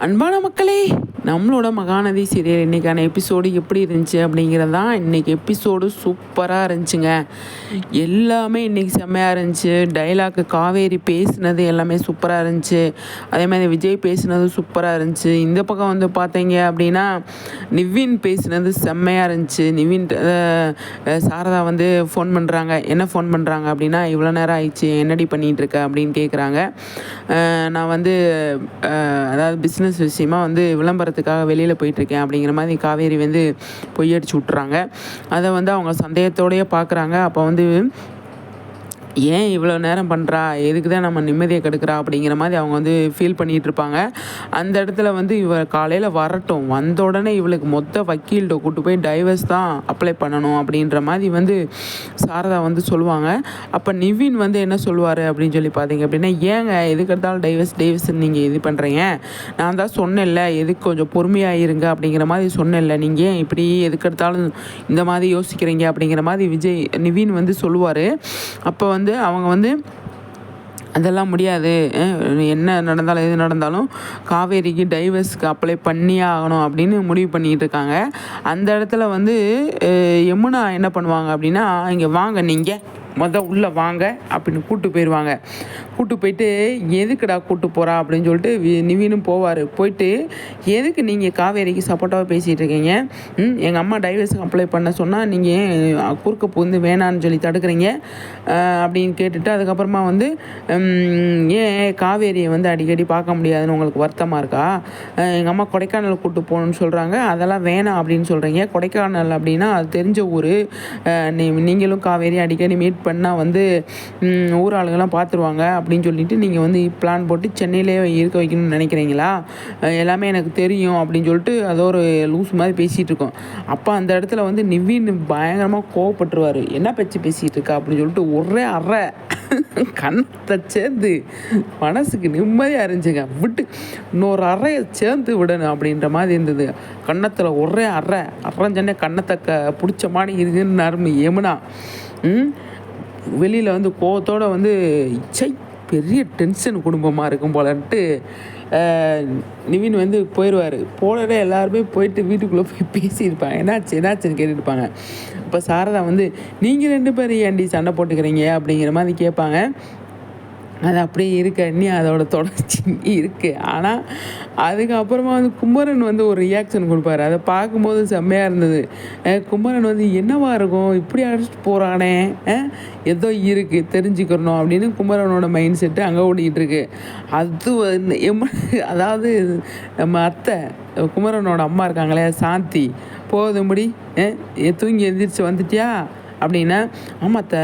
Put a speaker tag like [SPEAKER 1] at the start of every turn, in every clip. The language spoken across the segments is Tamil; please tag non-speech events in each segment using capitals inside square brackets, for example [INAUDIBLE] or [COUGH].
[SPEAKER 1] அன்பான மக்களே நம்மளோட மகாநதி சீரியல் இன்றைக்கான எபிசோடு எப்படி இருந்துச்சு அப்படிங்கிறது தான் இன்றைக்கி எபிசோடு சூப்பராக இருந்துச்சுங்க. எல்லாமே இன்றைக்கி செம்மையாக இருந்துச்சு. டைலாக்கு காவேரி பேசுனது எல்லாமே சூப்பராக இருந்துச்சு. அதே மாதிரி விஜய் பேசினது சூப்பராக இருந்துச்சு. இந்த பக்கம் வந்து பார்த்தீங்க அப்படின்னா நிவின் பேசுனது செம்மையாக இருந்துச்சு. நிவின் சாரதா வந்து ஃபோன் பண்ணுறாங்க என்ன ஃபோன் பண்ணுறாங்க அப்படின்னா இவ்வளோ நேரம் ஆயிடுச்சு என்னடி பண்ணிகிட்டு இருக்க அப்படின்னு கேட்குறாங்க நான் வந்து அதாவது பிஸ்னஸ் விஷயமா வந்து விளம்பரம் விளம்பரத்துக்காக வெளியில் போயிட்டுருக்கேன் அப்படிங்கிற மாதிரி காவேரி வந்து பொய்யடிச்சு விட்றாங்க அதை வந்து அவங்க சந்தேகத்தோடையே பார்க்குறாங்க. அப்போ வந்து ஏன் இவ்வளோ நேரம் பண்ணுறா எதுக்கு தான் நம்ம நிம்மதியை கெடுக்கிறா? அப்படிங்கிற மாதிரி அவங்க வந்து ஃபீல் பண்ணிகிட்டு இருப்பாங்க. அந்த இடத்துல வந்து இவ காலையில் வரட்டும். வந்த உடனே இவளுக்கு மொத்த வக்கீல்கிட்ட கூட்டு போய் டைவர்ஸ் தான் அப்ளை பண்ணணும் அப்படின்ற மாதிரி வந்து சாரதா வந்து சொல்லுவாங்க. அப்போ நிவின் வந்து என்ன சொல்லுவார் அப்படின்னு சொல்லி பார்த்தீங்க அப்படின்னா ஏங்க எதுக்கு எடுத்தாலும் டைவர்ஸ் டைவர்ஸ் நீங்கள் இது பண்ணுறீங்க நான் தான் சொன்னேன்ல எதுக்கு கொஞ்சம் பொறுமையாக இருங்க அப்படிங்கிற மாதிரி சொன்னேன்ல. நீங்கள் ஏன் இப்படி எதுக்கு எடுத்தாலும் இந்த மாதிரி யோசிக்கிறீங்க? அப்படிங்கிற மாதிரி விஜய் நிவின் வந்து சொல்லுவார். அப்போ வந்து வந்து அவங்க வந்து அதெல்லாம் முடியாது. என்ன நடந்தாலும் எது நடந்தாலும் காவேரிக்கு டைவர்ஸ்க்கு அப்ளை பண்ணியே ஆகணும் அப்படின்னு முடிவு பண்ணிகிட்டு இருக்காங்க. அந்த இடத்துல வந்து யமுனா என்ன பண்ணுவாங்க அப்படின்னா இங்கே வாங்க நீங்கள் மொதல் உள்ளே வாங்க அப்படின்னு கூட்டு போயிடுவாங்க கூட்டு போயிட்டு எதுக்குடா கூட்டு போகிறா அப்படின்னு சொல்லிட்டு வி- நிவினும் போவார். போயிட்டு எதுக்கு நீங்கள் காவேரிக்கு சப்போர்ட்டாக பேசிகிட்டு இருக்கீங்க? ம் எங்கள் அம்மா டைவர்ஸுக்கு அப்ளை பண்ண சொன்னால் நீங்கள் ஏன் குறுக்க பூந்து வேணான்னு சொல்லி தடுக்கிறீங்க. அப்படின்னு கேட்டுட்டு அதுக்கப்புறமா வந்து ஏன் காவேரியை வந்து அடிக்கடி பார்க்க முடியாதுன்னு உங்களுக்கு வருத்தமாக இருக்கா? எங்கள் அம்மா கொடைக்கானல் கூட்டு போகணுன்னு சொல்கிறாங்க அதெல்லாம் வேணாம் அப்படின்னு சொல்கிறீங்க கொடைக்கானல் அப்படின்னா அது தெரிஞ்ச ஊர். நீ நீங்களும் காவேரி அடிக்கடி மீட் பண்ணால் வந்து ஊர் ஆளுங்கெல்லாம் பார்த்துருவாங்க அப்படின்னு சொல்லிட்டு நீங்கள் வந்து பிளான் போட்டு சென்னையிலே இருக்க வைக்கணும்னு நினைக்கிறீங்களா? எல்லாமே எனக்கு தெரியும் அப்படின்னு சொல்லிட்டு அதோ ஒரு லூஸ் மாதிரி பேசிகிட்டு இருக்கோம். அப்போ அந்த இடத்துல வந்து நிவின் பயங்கரமாக கோவப்பட்டுருவார். என்ன பேச்சு பேசிகிட்டு இருக்கா? அப்படின்னு சொல்லிட்டு ஒரே அறை. கண்ணத்தை சேர்ந்து மனசுக்கு நிம்மதியாக இருந்துச்சுங்க. விட்டு இன்னொரு அறையை சேர்ந்து விடணும் அப்படின்ற மாதிரி இருந்தது. கன்னத்தில் ஒரே அறை. அரைஞ்சோடனே கன்னத்தை க பிடிச்ச மாதிரி இருக்குன்னு அருமை யமுனா ம்? வெளியில் வந்து கோவத்தோடு வந்து சை பெரிய டென்ஷன் குடும்பமாக இருக்கும் போலன்ட்டு நிவின் வந்து போயிடுவார் போனோடனே எல்லாருமே போயிட்டு வீட்டுக்குள்ளே போய் பேசியிருப்பாங்க. என்னாச்சு என்னாச்சுன்னு கேட்டுருப்பாங்க. இப்போ சாரதா வந்து நீங்கள் ரெண்டு பேரும் ஏன்டி சண்டை போட்டுக்கிறீங்க? அப்படிங்கிற மாதிரி கேட்பாங்க. அது அப்படியே இருக்க நீ அதோட தொடர்ச்சி இருக்குது ஆனால் அதுக்கப்புறமா வந்து குமரன் வந்து ஒரு ரியாக்ஷன் கொடுப்பாரு. அதை பார்க்கும்போது செம்மையாக இருந்தது. குமரன் வந்து என்னவா இருக்கும்? இப்படி அடிச்சுட்டு போகிறானே ஏதோ இருக்குது தெரிஞ்சுக்கிறணும் அப்படின்னு குமரனோட மைண்ட் செட்டு அங்கே ஓடிக்கிட்டு இருக்கு. அது வந்து அதாவது நம்ம அத்தை குமரனோட அம்மா இருக்காங்களே சாந்தி. போதும்படி அஹ் தூங்கி எந்திரிச்சு வந்துட்டியா? அப்படின்னா ஆமாத்த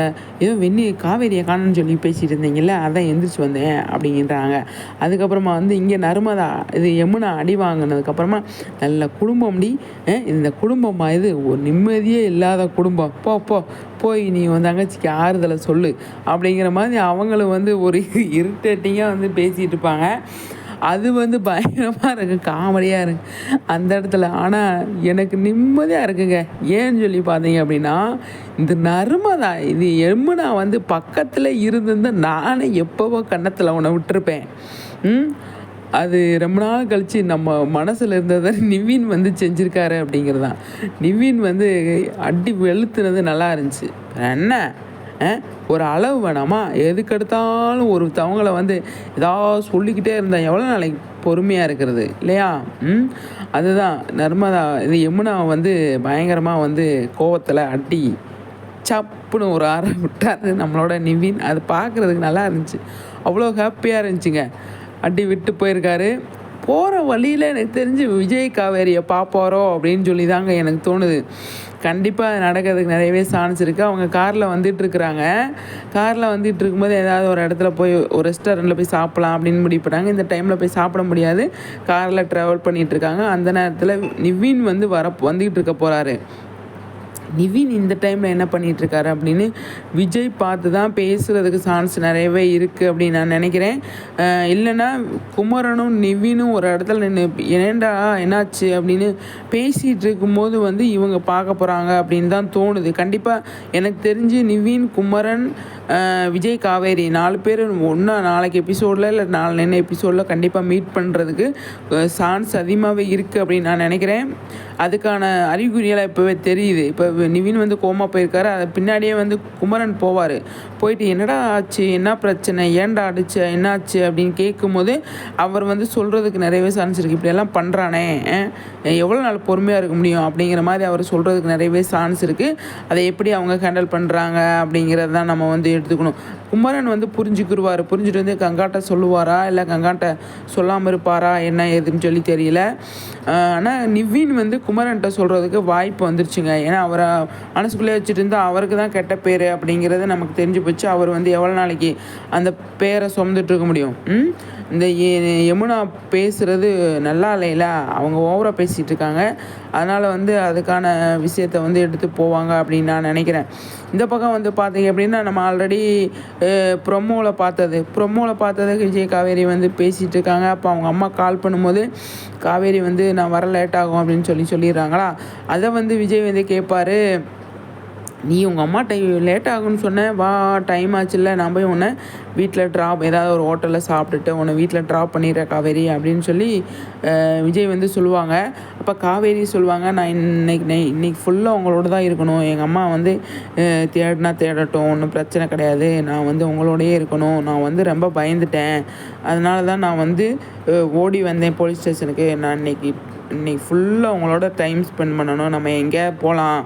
[SPEAKER 1] ஏதோ வெண்ணி காவேரியை காணோன்னு சொல்லி பேசிகிட்டு இருந்தீங்கல்ல அதான் எந்திரிச்சு வந்தேன் அப்படிங்கிறாங்க அதுக்கப்புறமா வந்து இங்கே நர்மதா இது யமுனா அடி வாங்கினதுக்கப்புறமா நல்ல குடும்பம் டி இந்த குடும்பமா இது ஒரு நிம்மதியே இல்லாத குடும்பம். போ போ போய் நீ உன் தங்கச்சிக்கு ஆறுதலை சொல்லு அப்படிங்கிற மாதிரி அவங்களும் வந்து ஒரு [LAUGHS] இரிட்டேட்டிங்காக வந்து பேசிகிட்டு இருப்பாங்க. அது வந்து பயங்கரமாக இருக்குது காமெடியாக இருக்கு. அந்த இடத்துல. ஆனால் எனக்கு நிம்மதியாக இருக்குங்க. ஏன்னு சொல்லி பார்த்தீங்க அப்படின்னா இந்த நர்மதா இது எம்முனா வந்து பக்கத்தில் இருந்திருந்தா நானே எப்போவோ கன்னத்தில் உன்னை விட்டுருப்பேன். அது ரொம்ப நாள் கழித்து நம்ம மனசில் இருந்ததை நிவின் வந்து செஞ்சுருக்காரு அப்படிங்கிறது தான் நிவின் வந்து அடி வெளுத்துனது நல்லா இருந்துச்சு. என்ன? ஒரு அளவு வேணாமா? எதுக்கெடுத்தாலும் ஒரு தவங்களை வந்து ஏதாவது சொல்லிக்கிட்டே இருந்தால் எவ்வளோ நாளைக்கு பொறுமையாக இருக்கிறது இல்லையா? ம்? அதுதான். நர்மதா இது யமுனா வந்து பயங்கரமாக வந்து கோவத்தில் அடி சப்புன்னு ஒரு அறை விட்டார் நம்மளோட நிவின். அது பார்க்குறதுக்கு நல்லா இருந்துச்சு. அவ்வளோ ஹாப்பியாக இருந்துச்சுங்க. அடி விட்டு போயிருக்காரு. போகிற வழியில் எனக்கு தெரிஞ்சு விஜய் காவேரியை பார்ப்பாரோ அப்படின்னு சொல்லி தாங்க எனக்கு தோணுது. கண்டிப்பாக அது நடக்கிறதுக்கு நிறையவே சான்ஸ் இருக்குது அவங்க காரில் வந்துட்டுருக்குறாங்க காரில் வந்துட்டு இருக்கும்போது ஏதாவது ஒரு இடத்துல போய் ஒரு ரெஸ்டாரண்ட்டில் போய் சாப்பிட்லாம் அப்படின்னு முடிவு பண்ணாங்க இந்த டைமில் போய் சாப்பிட முடியாது. காரில் ட்ராவல் பண்ணிகிட்ருக்காங்க அந்த நேரத்தில் நிவின் வந்து வர வந்துக்கிட்டு இருக்க போகிறாரு நிவின் இந்த டைமில் என்ன பண்ணிகிட்ருக்காரு அப்படின்னு விஜய் பார்த்து தான் பேசுகிறதுக்கு சான்ஸ் நிறையவே இருக்குது அப்படின்னு நான் நினைக்கிறேன். இல்லைன்னா குமரனும் நிவினும் ஒரு இடத்துல நின்று ஏண்டா என்னாச்சு? அப்படின்னு பேசிகிட்டு இருக்கும்போது வந்து இவங்க பார்க்க போகிறாங்க அப்படின்னு தான் தோணுது. கண்டிப்பாக எனக்கு தெரிஞ்சு நிவின் குமரன் விஜய் காவேரி நாலு பேர் ஒன்றா நாளைக்கு எபிசோடில் இல்லை நாலு நின்று எபிசோடில் கண்டிப்பாக மீட் பண்ணுறதுக்கு சான்ஸ் அதிகமாகவே இருக்குது அப்படின்னு நான் நினைக்கிறேன். அதுக்கான அறிகுறியெல்லாம் இப்போவே தெரியுது. இப்போ நிவின் வந்து கோமா போயிருக்காரு. அது பின்னாடியே வந்து குமரன் போவார். போயிட்டு என்னடா ஆச்சு? என்ன பிரச்சனை? ஏன்டா அடிச்ச? என்னாச்சு? அப்படின்னு கேட்கும்போது அவர் வந்து சொல்கிறதுக்கு நிறையவே சான்ஸ் இருக்குது இப்படியெல்லாம் பண்ணுறானே எவ்வளோ நாள் பொறுமையாக இருக்க முடியும்? அப்படிங்கிற மாதிரி அவர் சொல்கிறதுக்கு நிறையவே சான்ஸ் இருக்குது அதை எப்படி அவங்க ஹேண்டில் பண்ணுறாங்க அப்படிங்கிறது தான் நம்ம வந்து எடுத்துக்கணும். குமரன் வந்து புரிஞ்சுக்கிடுவார் புரிஞ்சுட்டு வந்து கங்காட்ட சொல்லுவாரா? இல்லை கங்காட்ட சொல்லாமல் இருப்பாரா? என்ன ஏதுன்னு சொல்லி தெரியல. ஆனால் நிவின் வந்து குமரன்ட்ட சொல்கிறதுக்கு வாய்ப்பு வந்துருச்சுங்க. ஏன்னா அவரை மனசுக்குள்ளே வச்சுட்டு இருந்தால் அவருக்கு தான் கெட்ட பேர் அப்படிங்கிறது நமக்கு தெரிஞ்சு போச்சு. அவர் வந்து எவ்வளோ நாளைக்கு அந்த பேரை சுமந்துட்டுருக்க முடியும்? இந்த யமுனா பேசுகிறது நல்லா இல்லைல அவங்க ஓவராக பேசிகிட்டு இருக்காங்க. அதனால் வந்து அதுக்கான விஷயத்தை வந்து எடுத்து போவாங்க அப்படின்னு நான் நினைக்கிறேன். இந்த பக்கம் வந்து பார்த்தீங்க அப்படின்னா நம்ம ஆல்ரெடி ப்ரொமோவில் பார்த்தது. ப்ரொமோவில் பார்த்தது விஜய் காவேரி வந்து பேசிகிட்டு இருக்காங்க. அப்போ அவங்க அம்மா கால் பண்ணும்போது காவேரி வந்து நான் வர லேட் ஆகும் அப்படின்னு சொல்லி சொல்லிடுறாங்களா? அதை வந்து விஜய் வந்து கேட்பாரு. நீ உங்கள் அம்மா டைம் லேட் ஆகும்னு சொன்னேன் வா டைம் ஆச்சுல்ல நான் போய் உன்னை வீட்டில் ட்ராப் ஏதாவது ஒரு ஹோட்டலில் சாப்பிட்டுட்டு உன்னை வீட்டில் ட்ராப் பண்ணிடுறேன் காவேரி அப்படின்னு சொல்லி விஜய் வந்து சொல்லுவாங்க. அப்போ காவேரி சொல்லுவாங்க நான் இன்னைக்கு நை- இன்னைக்கு ஃபுல்லாக உங்களோட தான் இருக்கணும். எங்கள் அம்மா வந்து தேடினா தேடட்டும் ஒன்றும் பிரச்சனை கிடையாது. நான் வந்து உங்களோடயே இருக்கணும். நான் வந்து ரொம்ப பயந்துட்டேன். அதனால தான் நான் வந்து ஓடி வந்தேன் போலீஸ் ஸ்டேஷனுக்கு நான் இன்னைக்கு இன்னைக்கு ஃபுல்லாக உங்களோட டைம் ஸ்பெண்ட் பண்ணணும். நம்ம எங்கேயாவது போகலாம்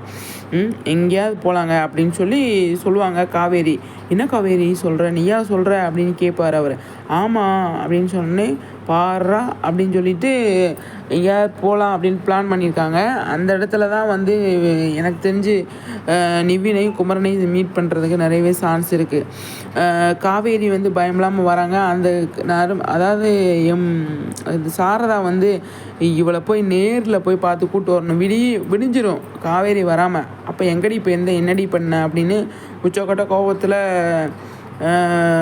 [SPEAKER 1] எங்கேயாவது போகலாங்க அப்படின்னு சொல்லி சொல்லுவாங்க. காவேரி. என்ன காவேரி சொல்கிற நீயா சொல்கிற அப்படின்னு கேட்பார் அவர். ஆமாம் அப்படின்னு சொன்னே பாடுறா அப்படின்னு சொல்லிட்டு எங்கேயாவது போகலாம் அப்படின்னு பிளான் பண்ணியிருக்காங்க அந்த இடத்துல தான் வந்து எனக்கு தெரிஞ்சு நிவினையும் குமரனையும் மீட் பண்ணுறதுக்கு நிறையவே சான்ஸ் இருக்குது காவேரி வந்து பயமில்லாமல் வராங்க. அந்த நரும் அதாவது எம் சாரதா வந்து இவளை போய் நேரில் போய் பார்த்து கூப்பிட்டு வரணும். விடி விடிஞ்சிரும். காவேரி வராமல் அப்போ எங்கடி இப்போ எந்த என்னடி பண்ண அப்படின்னு உச்சக்கட்ட கோபத்தில்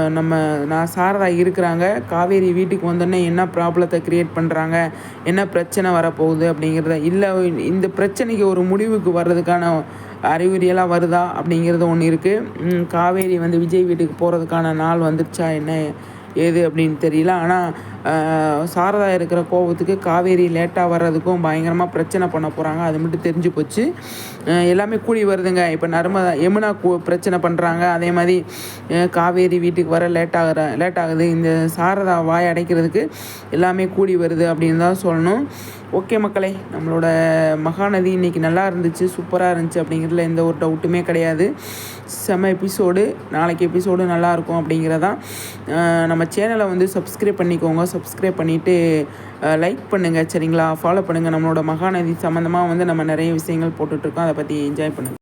[SPEAKER 1] நம்ம நான் சாரதா இருக்கிறாங்க. காவேரி வீட்டுக்கு வந்தோடனே என்ன ப்ராப்ளத்தை க்ரியேட் பண்ணுறாங்க என்ன பிரச்சனை வரப்போகுது அப்படிங்கிறத இல்லை இந்த பிரச்சனைக்கு ஒரு முடிவுக்கு வர்றதுக்கான அறிகுறியெல்லாம் வருதா அப்படிங்கிறது ஒன்று இருக்குது காவேரி வந்து விஜய் வீட்டுக்கு போகிறதுக்கான நாள் வந்துருச்சா என்ன? ஏது அப்படின்னு தெரியல. ஆனால் சாரதா இருக்கிற கோபத்துக்கு காவேரி லேட்டாக வர்றதுக்கும் பயங்கரமாக பிரச்சனை பண்ண போகிறாங்க அது மட்டும் தெரிஞ்சு போச்சு. எல்லாமே கூடி வருதுங்க. இப்போ நர்மதா யமுனா கூ பிரச்சனை பண்ணுறாங்க அதே மாதிரி காவேரி வீட்டுக்கு வர லேட் ஆகிற லேட் ஆகுது. இந்த சாரதா வாய் அடைக்கிறதுக்கு எல்லாமே கூடி வருது அப்படின்னு தான் சொல்லணும். ஓகே மக்களே நம்மளோட மகாநதி இன்னைக்கு நல்லா இருந்துச்சு சூப்பராக இருந்துச்சு அப்படிங்கிறதுல எந்த ஒரு டவுட்டுமே கிடையாது. செம எபிசோடு நாளைக்கு எபிசோடு நல்லாயிருக்கும் அப்படிங்கிறதான். நம்ம சேனலை வந்து சப்ஸ்கிரைப் பண்ணிக்கோங்க. சப்ஸ்கிரைப் பண்ணிவிட்டு லைக் பண்ணுங்கள் சரிங்களா? ஃபாலோ பண்ணுங்கள் நம்மளோட மகாநதி சம்மந்தமாக வந்து நம்ம நிறைய விஷயங்கள் போட்டுட்ருக்கோம் அதை பற்றி என்ஜாய் பண்ணுங்கள்